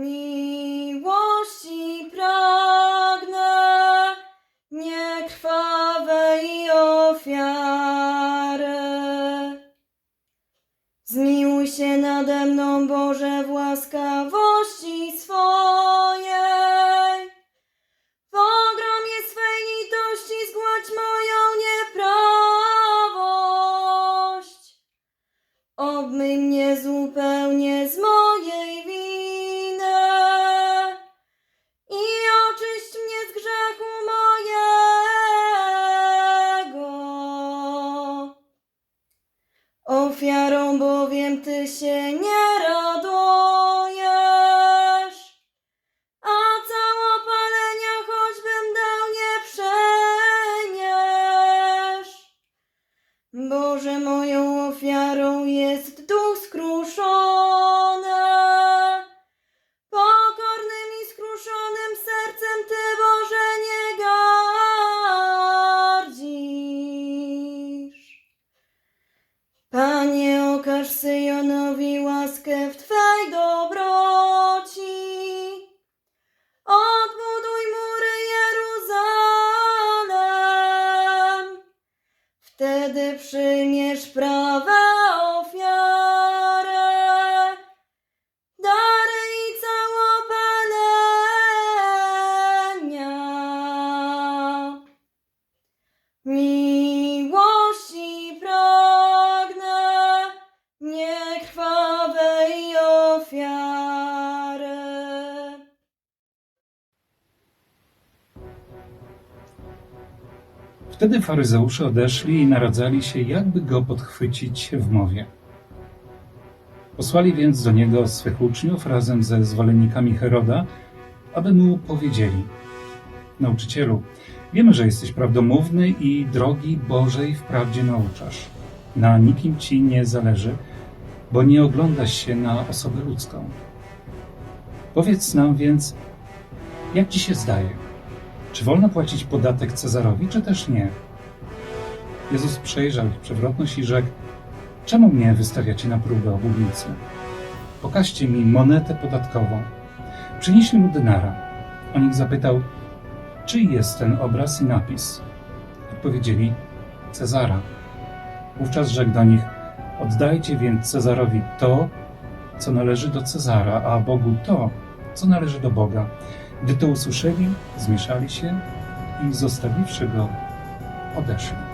Miłości pragnę, nie krwawej ofiary. Zmiłuj się nade mną, Boże, w łaskawości swojej. W ogromie swej litości zgładź moją nieprawość. Obmyj mnie Ofiarą bowiem Ty się nie radujesz, a całopalenia choćbym dał nie przejmiesz. Boże, moją ofiarą jest Wtedy przyjmiesz prawe Wtedy faryzeusze odeszli i naradzali się, jakby go podchwycić w mowie. Posłali więc do niego swych uczniów razem ze zwolennikami Heroda, aby mu powiedzieli: Nauczycielu, wiemy, że jesteś prawdomówny i drogi Bożej wprawdzie nauczasz. Na nikim ci nie zależy, bo nie oglądasz się na osobę ludzką. Powiedz nam więc, jak ci się zdaje? Czy wolno płacić podatek Cezarowi, czy też nie? Jezus przejrzał ich przewrotność i rzekł: Czemu mnie wystawiacie na próbę obłudnicy? Pokażcie mi monetę podatkową. Przynieśli mu denara. On ich zapytał: Czyj jest ten obraz i napis? Odpowiedzieli: Cezara. Wówczas rzekł do nich: Oddajcie więc Cezarowi to, co należy do Cezara, a Bogu to, co należy do Boga. Gdy to usłyszeli, zmieszali się i zostawiwszy go, odeszli.